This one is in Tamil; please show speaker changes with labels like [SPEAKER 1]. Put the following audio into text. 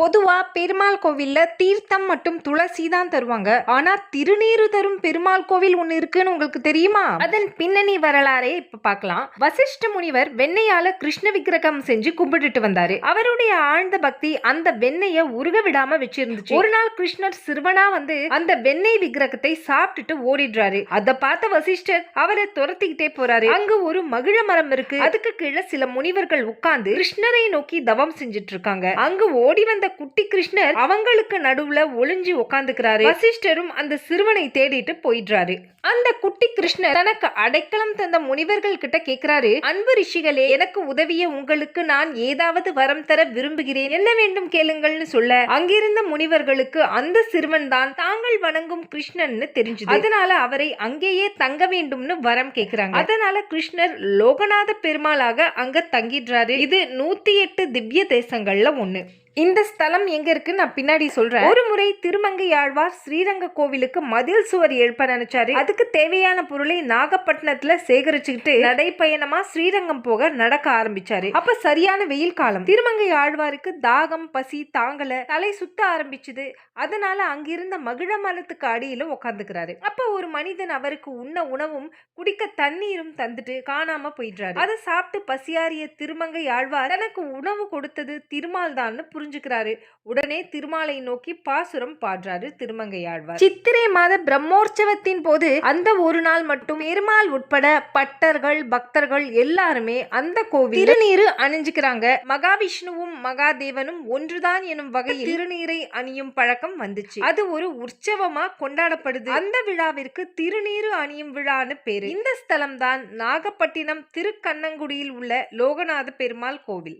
[SPEAKER 1] பொதுவா பெருமாள் கோவில்ல தீர்த்தம் மற்றும் துளசி தான் தருவாங்க. ஆனா திருநீறு தரும் பெருமாள் கோவில் ஒன்று இருக்குன்னு உங்களுக்கு தெரியுமா? அதன் பின்னணி வரலாறே இப்போ பார்க்கலாம் வசிஷ்ட முனிவர் வெண்ணையால கிருஷ்ண விக்கிரகம் செஞ்சு கும்பிட்டுட்டு வந்தாரு. அவருடைய ஆழ்ந்த பக்தி அந்த வெண்ணையை உருக விடாம வச்சிருந்துச்சு. ஒரு நாள் கிருஷ்ணர் சிறுவனா வந்து அந்த வெண்ணெய் விக்கிரகத்தை சாப்பிட்டுட்டு ஓடிடுறாரு. அதை பார்த்த வசிஷ்டர் அவரை துரத்திக்கிட்டே போறாரு. அங்க ஒரு மகிழ மரம் இருக்கு. அதுக்கு கீழே சில முனிவர்கள் உட்கார்ந்து கிருஷ்ணரை நோக்கி தவம் செஞ்சுட்டு இருக்காங்க. அங்கு ஓடி வந்த குட்டி கிருஷ்ணர் அவங்களுக்கு நடுவுல ஒளிஞ்சு உட்காந்துக்கிறாரு வசிஷ்டரும் அந்த சிறுவனை தேடிட்டு போயிடுறாரு. அந்த குட்டி கிருஷ்ணர் தனக்கு அடைக்கலம் தந்த முனிவர்கள் கிட்ட கேக்குறாரு அன்பு ரிஷிகளே எனக்கு உதவிய உங்களுக்கு நான் ஏதாவது வரம் தர விரும்புகிறேன். என்ன வேண்டும் கேளுங்கள்னு சொல்ல அங்கிருந்த முனிவர்களுக்கு அந்த சிறுவன் தான் தாங்கள் வணங்கும் கிருஷ்ணன்னு தெரிஞ்சது. அதனால அவரை அங்கேயே தங்க வேண்டும்னு வரம் கேக்குறாங்க. அதனால கிருஷ்ணர் லோகநாத பெருமாளாக அங்க தங்கிடுறாரு. இது நூத்தி எட்டு திவ்ய தேசங்கள்ல ஒண்ணு. இந்த ஸ்தலம் எங்க இருக்கு நான் பின்னாடி சொல்றேன். ஒரு முறை திருமங்கை ஆழ்வார் ஸ்ரீரங்க கோவிலுக்கு மதில் சுவர் எழுப்ப நினைச்சாரு. அதுக்கு தேவையான பொருளை நாகப்பட்டினத்துல சேகரிச்சுக்கிட்டு நடைப்பயணமா ஸ்ரீரங்கம் போக நடக்க ஆரம்பிச்சாரு. அப்ப சரியான வெயில் காலம். திருமங்கை ஆழ்வாருக்கு தாகம் பசி தாங்கல தலை சுத்த ஆரம்பிச்சுது. அதனால அங்கிருந்த மகிழ மரத்துக்கு அடியில உட்காந்துக்கிறாரு அப்ப ஒரு மனிதன் அவருக்கு உண்ண உணவும் குடிக்க தண்ணீரும் தந்துட்டு காணாம போயிடுறாரு. அதை சாப்பிட்டு பசியாறிய திருமங்கை ஆழ்வார் தனக்கு உணவு கொடுத்தது திருமால் தான்னு புரிஞ்சுக்கிறாரு. உடனே திருமாலை நோக்கி பாசுரம் பாடுறாரு திருமங்கையாழ்வார். சித்திரை மாத பிரம்மோற்சவத்தின் போது அந்த ஒரு நாள் மட்டும் பெருமாள் உட்பட பட்டர்கள் பக்தர்கள் எல்லாருமே அந்த கோவில் திருநீரு அணிஞ்சுக்கிறாங்க. மகாவிஷ்ணுவும் மகாதேவனும் ஒன்றுதான் எனும் வகையில் திருநீரை அணியும் பழக்கம் வந்துச்சு. அது ஒரு உற்சவமா கொண்டாடப்படுது. அந்த விழாவிற்கு திருநீரு அணியும் விழான்னு பேரு. இந்த ஸ்தலம் தான் நாகப்பட்டினம் திருக்கண்ணங்குடியில் உள்ள லோகநாத பெருமாள் கோவில்.